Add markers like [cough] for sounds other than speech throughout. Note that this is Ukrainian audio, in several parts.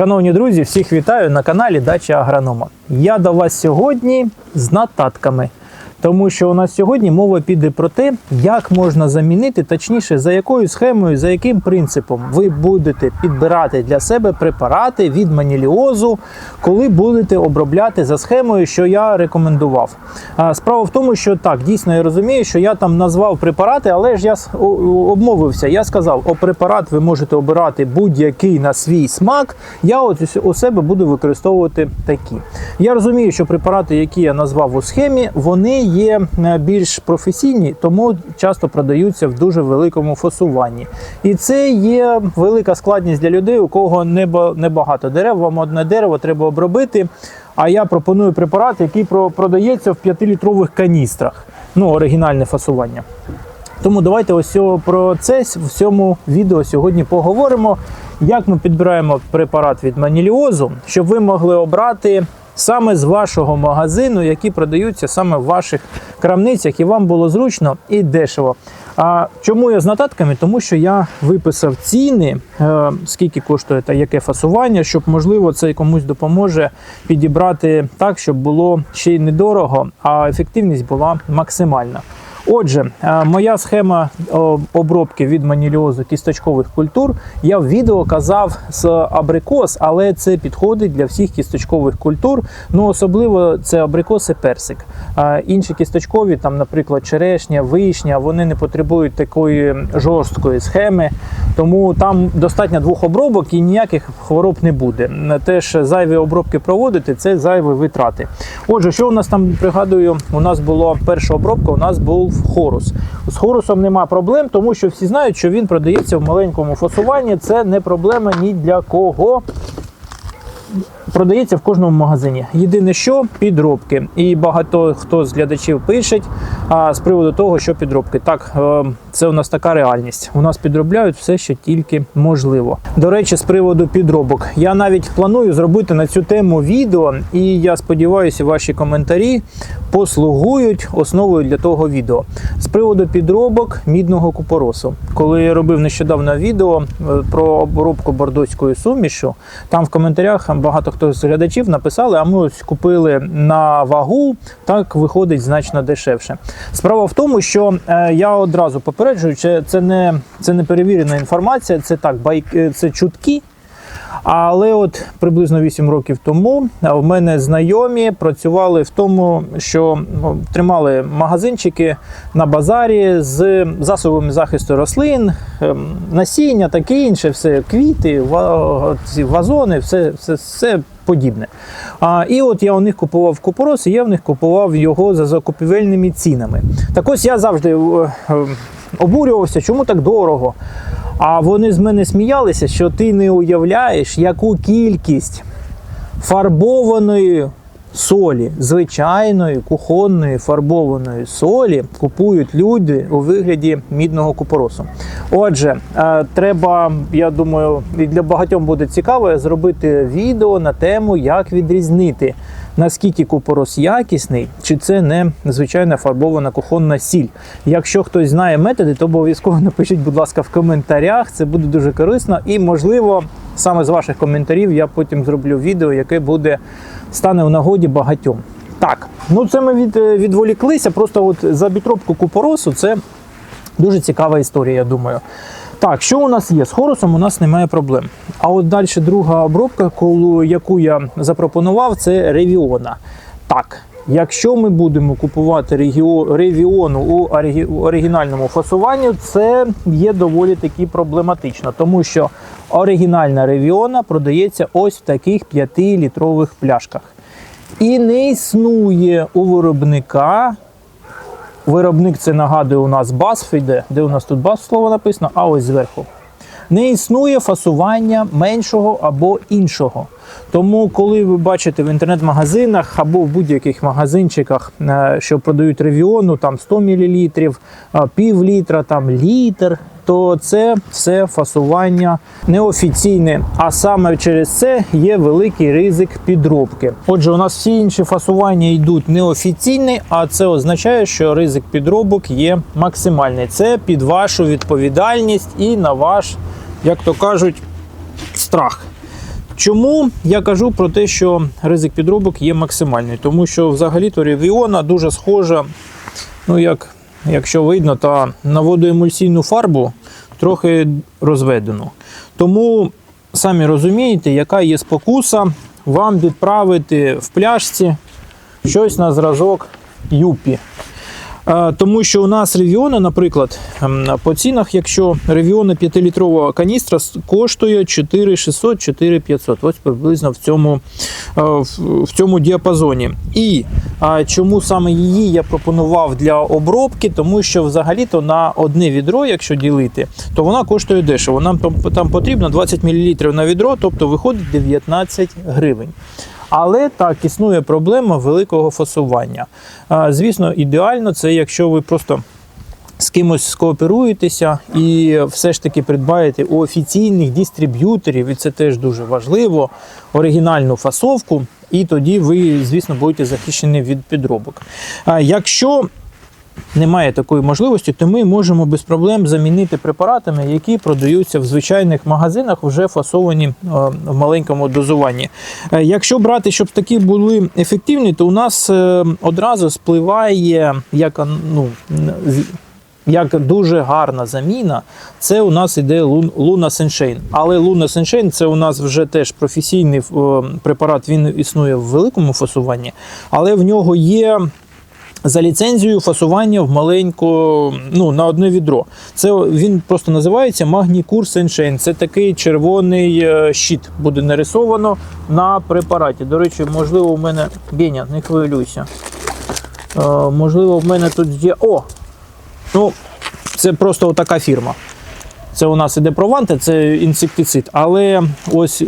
Шановні друзі, всіх вітаю на каналі Дача Агронома. Я до вас сьогодні з нотатками, тому що у нас сьогодні мова піде про те, як можна замінити, точніше, за якою схемою, за яким принципом ви будете підбирати для себе препарати від маніліозу, коли будете обробляти за схемою, що я рекомендував. Справа в тому, що так, дійсно я розумію, що я там назвав препарати, але ж я обмовився. Я сказав, о препарат ви можете обирати будь-який на свій смак. Я от у себе буду використовувати такі. Я розумію, що препарати, які я назвав у схемі, вони є е, більш професійні, тому часто продаються в дуже великому фасуванні. І це є велика складність для людей, у кого неба- небагато дерев. Вам одне дерево треба обробити. А я пропоную препарат, який продається в 5-літрових каністрах. Ну, оригінальне фасування. Тому давайте ось про це в цьому відео сьогодні поговоримо, як ми підбираємо препарат від маніліозу, щоб ви могли обрати саме з вашого магазину, які продаються саме в ваших крамницях, і вам було зручно і дешево. А чому я з нотатками? Тому що я виписав ціни, е, скільки коштує та яке фасування, щоб можливо це комусь допоможе підібрати так, щоб було ще й недорого, а ефективність була максимальна. Отже, е, моя схема обробки від маніліозу кісточкових культур. Я в відео казав з абрикос, але це підходить для всіх кісточкових культур. Ну особливо це абрикос і персик. Е, Інші кісточкові, там, наприклад, черешня, вишня, вони не потребують такої жорсткої схеми, тому там достатньо двох обробок і ніяких хвороб не буде. Теж зайві обробки проводити це зайві витрати. Отже, що у нас там пригадую? У нас була перша обробка, у нас був хорус. З хорусом нема проблем, тому що всі знають, що він продається в маленькому фасуванні. Це не проблема ні для кого. Продається в кожному магазині. Єдине, що підробки. І багато хто з глядачів пишуть а, з приводу того, що підробки. Так, е, це у нас така реальність. У нас підробляють все, що тільки можливо. До речі, з приводу підробок. Я навіть планую зробити на цю тему відео, і я сподіваюся, ваші коментарі послугують основою для того відео. З приводу підробок мідного купоросу. Коли я робив нещодавно відео е, про обробку бордоською сумішу, там в коментарях багато хто з глядачів написали, а ми ось купили на вагу, так виходить значно дешевше. Справа в тому, що е, я одразу попереджую, це це не, це не перевірена інформація, це так, байк, е, це чутки. Але от приблизно 8 років тому в мене знайомі працювали в тому, що ну, тримали магазинчики на базарі з засобами захисту рослин, ем, насіння, таке інше, все квіти, вазони, все, все, все подібне. А, і от я у них купував купорос, і я в них купував його за закупівельними цінами. Так ось я завжди е, е, обурювався, чому так дорого. А вони з мене сміялися, що ти не уявляєш, яку кількість фарбованої солі, звичайної кухонної фарбованої солі купують люди у вигляді мідного купоросу. Отже, е, треба, я думаю, і для багатьом буде цікаво зробити відео на тему, як відрізнити. Наскільки купорос якісний, чи це не звичайна фарбована кухонна сіль? Якщо хтось знає методи, то обов'язково [laughs] напишіть, будь ласка, в коментарях. Це буде дуже корисно і, можливо, саме з ваших коментарів я потім зроблю відео, яке буде стане у нагоді багатьом. Так, ну це ми від, відволіклися. Просто от за підробку купоросу це дуже цікава історія, я думаю. Так, що у нас є? З хорусом у нас немає проблем. А от далі друга обробка, колу- яку я запропонував, це ревіона. Так, якщо ми будемо купувати ревіону у оригінальному фасуванні, це є доволі таки проблематично, тому що оригінальна ревіона продається ось в таких 5-літрових пляшках. І не існує у виробника Виробник це нагадує у нас BASF де у нас тут BASF слово написано, а ось зверху. Не існує фасування меншого або іншого. Тому, коли ви бачите в інтернет-магазинах або в будь-яких магазинчиках, е, що продають ревіону, там 100 мл, пів літра, там літр, то це все фасування неофіційне. А саме через це є великий ризик підробки. Отже, у нас всі інші фасування йдуть неофіційні, а це означає, що ризик підробок є максимальний. Це під вашу відповідальність і на ваш, як то кажуть, страх. Чому я кажу про те, що ризик підробок є максимальний? Тому що взагалі-то ревіона дуже схожа, ну як, якщо видно, та на водоемульсійну фарбу трохи розведено. Тому самі розумієте, яка є спокуса вам відправити в пляшці щось на зразок юпі. Тому що у нас ревіони, наприклад, ем, по цінах, якщо ревіони 5-літрова каністра коштує 4600 4500 Ось приблизно в цьому, е, в- цьому діапазоні. І чому саме її я пропонував для обробки? Тому що взагалі-то на одне відро, якщо ділити, то вона коштує дешево. Нам там потрібно 20 мл на відро, тобто виходить 19 гривень. Але так існує проблема великого фасування. Звісно, ідеально це якщо ви просто з кимось скооперуєтеся і все ж таки придбаєте у офіційних дистриб'юторів, і це теж дуже важливо, оригінальну фасовку, і тоді ви, звісно, будете захищені від підробок. Якщо немає такої можливості, то ми можемо без проблем замінити препаратами, які продаються в звичайних магазинах, вже фасовані е, в маленькому дозуванні. Е, Якщо брати, щоб такі були ефективні, то у нас е, одразу спливає як ну, як дуже гарна заміна, це у нас іде Лун- Luna Sunshine. Але Luna Sunshine це у нас вже теж професійний препарат, він існує в великому фасуванні, але в нього є за ліцензією фасування в маленьку, ну, на одне відро. Це він просто називається Магнікур Сеншейн. Це такий червоний е, щит буде нарисовано на препараті. До речі, можливо, у мене Беня, не хвилюйся. Е, можливо, в мене тут є. О! Ну, це просто така фірма. Це у нас іде прованте, це інсектицид. Але ось,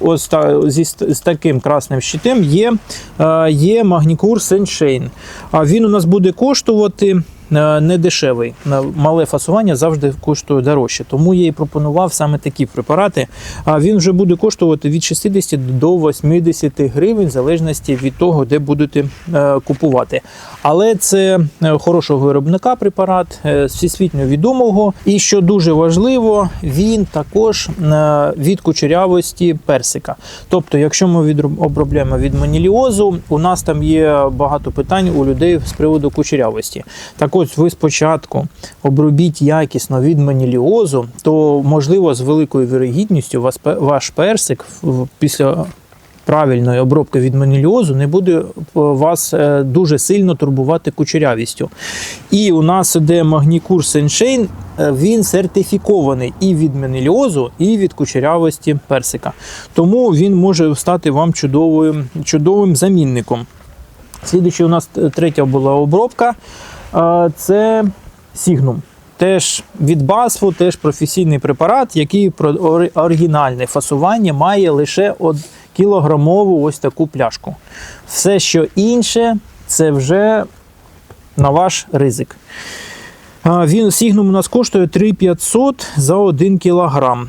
ось та, зі, з таким красним щитом є, е, є Магнікур Сеншейн. А він у нас буде коштувати не дешевий. Мале фасування завжди коштує дорожче. Тому я і пропонував саме такі препарати. А він вже буде коштувати від 60 до 80 гривень, в залежності від того, де будете е, купувати. Але це е, хорошого виробника препарат, е, всесвітньо відомого. І що дуже важливо, він також е, від кучерявості персика. Тобто, якщо ми відроб- обробляємо від маніліозу, у нас там є багато питань у людей з приводу кучерявості. Так ось ви спочатку обробіть якісно від маніліозу, то можливо з великою вірогідністю ваш персик після правильної обробки від маніліозу не буде е, вас е, дуже сильно турбувати кучерявістю. І у нас іде магнікур Сеншейн, е, він сертифікований і від маніліозу, і від кучерявості персика. Тому він може стати вам чудовим, чудовим замінником. Слідуючи, у нас третя була обробка. Це Сігнум. Теж від BASF, теж професійний препарат, який про оригінальне фасування має лише кілограмову ось таку пляшку. Все, що інше, це вже на ваш ризик. Він Сігнум у нас коштує 3500 за 1 кілограм.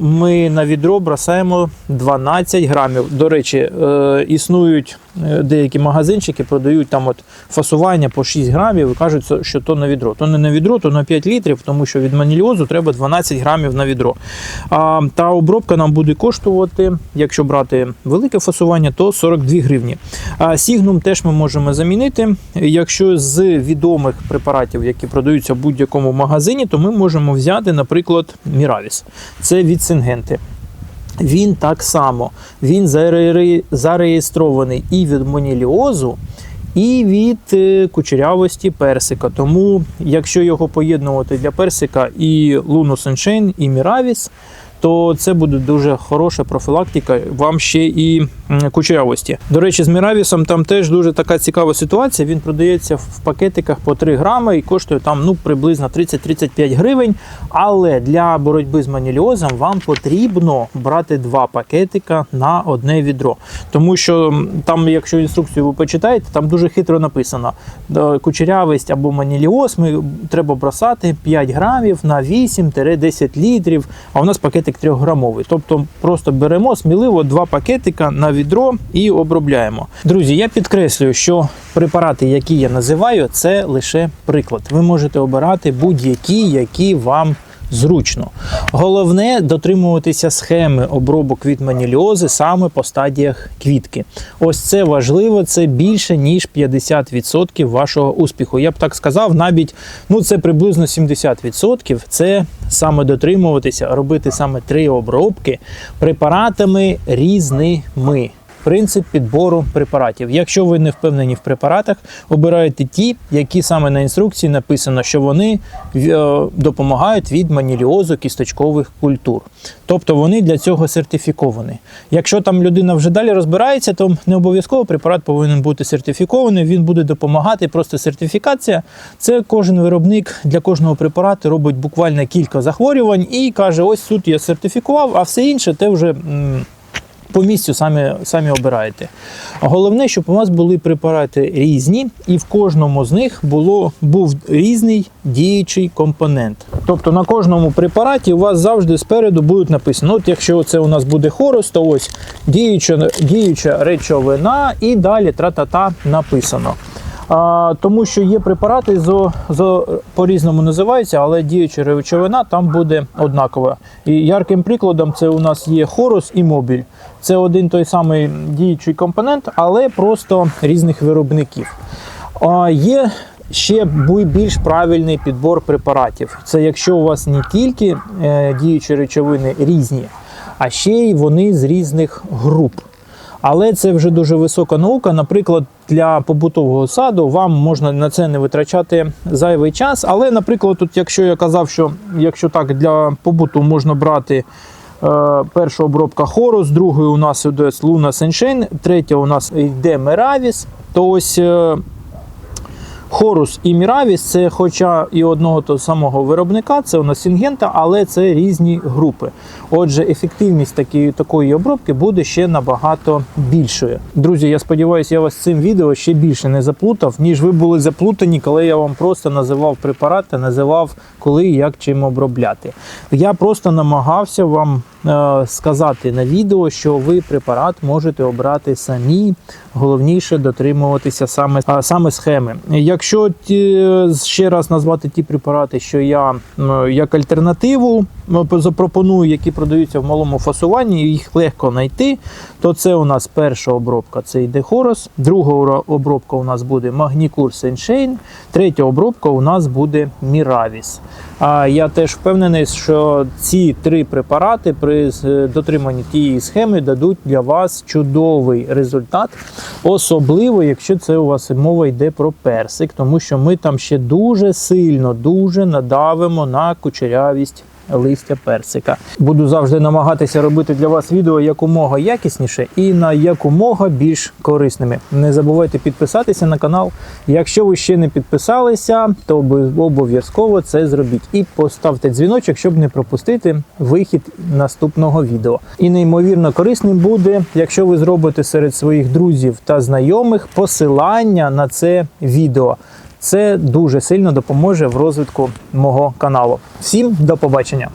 Ми на відро бросаємо 12 грамів. До речі, е, існують деякі магазинчики, продають там от фасування по 6 грамів і кажуть, що- то на відро. То не на відро, то на 5 літрів, тому що від маніліозу треба 12 грамів на відро. А, та обробка нам буде коштувати, якщо брати велике фасування, то 42 гривні. А Сігнум теж ми можемо замінити. Якщо з відомих препаратів, які продаються в будь-якому магазині, то ми можемо взяти, наприклад, Міравіс. Це від Сингенти. Він так само він зареєстрований і від моніліозу, і від е, кучерявості персика. Тому, якщо його поєднувати для персика і Луну Sunshine, і Міравіс, то це буде дуже хороша профілактика вам ще і кучерявості. До речі, з Міравісом там теж дуже така цікава ситуація. Він продається в пакетиках по 3 грами і коштує там ну приблизно 30-35 гривень. Але для боротьби з маніліозом вам потрібно брати два пакетика на одне відро. Тому що там, якщо інструкцію ви почитаєте, там дуже хитро написано: е, кучерявість або маніліоз ми треба бросати 5 грамів на 8-10 літрів. А у нас пакетик 3-грамовий. Тобто просто беремо сміливо два пакетика на відро і обробляємо. Друзі, я підкреслюю, що препарати, які я називаю, це лише приклад. Ви можете обирати будь-які, які вам зручно. Головне дотримуватися схеми обробок від маніліози саме по стадіях квітки. Ось це важливо, це більше ніж 50% вашого успіху. Я б так сказав, навіть ну це приблизно 70%. Це саме дотримуватися, робити саме три обробки препаратами різними. Принцип підбору препаратів. Якщо ви не впевнені в препаратах, обирайте ті, які саме на інструкції написано, що вони е, допомагають від маніліозу кісточкових культур. Тобто вони для цього сертифіковані. Якщо там людина вже далі розбирається, то не обов'язково препарат повинен бути сертифікований, він буде допомагати. Просто сертифікація це кожен виробник для кожного препарату робить буквально кілька захворювань і каже: ось тут я сертифікував, а все інше те вже. По місцю самі, самі обираєте. Головне, щоб у вас були препарати різні, і в кожному з них було, був різний діючий компонент. Тобто на кожному препараті у вас завжди спереду будуть написано, от якщо це у нас буде хорус, то ось діюча, діюча речовина і далі тра-та-та написано. А, тому що є препарати зо, зо, по-різному називаються, але діюча речовина там буде однакова. І ярким прикладом це у нас є хорус і мобіль. Це один той самий діючий компонент, але просто різних виробників. А, є ще більш правильний підбор препаратів. Це якщо у вас не тільки е, діючі речовини різні, а ще й вони з різних груп. Але це вже дуже висока наука. Наприклад, для побутового саду вам можна на це не витрачати зайвий час. Але, наприклад, тут, якщо я казав, що якщо так для побуту можна брати. е, Перша обробка хорус, другою у нас йде Луна Сеншейн, третя у нас йде Меравіс. То ось е, Хорус і Міравіс це хоча і одного того самого виробника, це у нас Сінгента, але це різні групи. Отже, ефективність такої, такої обробки буде ще набагато більшою. Друзі, я сподіваюся, я вас цим відео ще більше не заплутав, ніж ви були заплутані, коли я вам просто називав препарати, називав, коли і як чим обробляти. Я просто намагався вам е, сказати на відео, що ви препарат можете обрати самі. Головніше дотримуватися саме, а, саме схеми. Якщо ті, ще раз назвати ті препарати, що я як альтернативу запропоную, які продаються в малому фасуванні, їх легко знайти, то це у нас перша обробка це йде Хорос, друга обробка у нас буде Магнікур Сеншейн, третя обробка у нас буде Міравіс. А я теж впевнений, що ці три препарати при дотриманні тієї схеми дадуть для вас чудовий результат, особливо якщо це у вас мова йде про персик, тому що ми там ще дуже сильно, дуже надавимо на кучерявість. Листя персика. Буду завжди намагатися робити для вас відео якомога якісніше і на якомога більш корисними. Не забувайте підписатися на канал. Якщо ви ще не підписалися, то обов'язково це зробіть. І поставте дзвіночок, щоб не пропустити вихід наступного відео. І неймовірно корисним буде, якщо ви зробите серед своїх друзів та знайомих посилання на це відео. Це дуже сильно допоможе в розвитку мого каналу. Всім до побачення!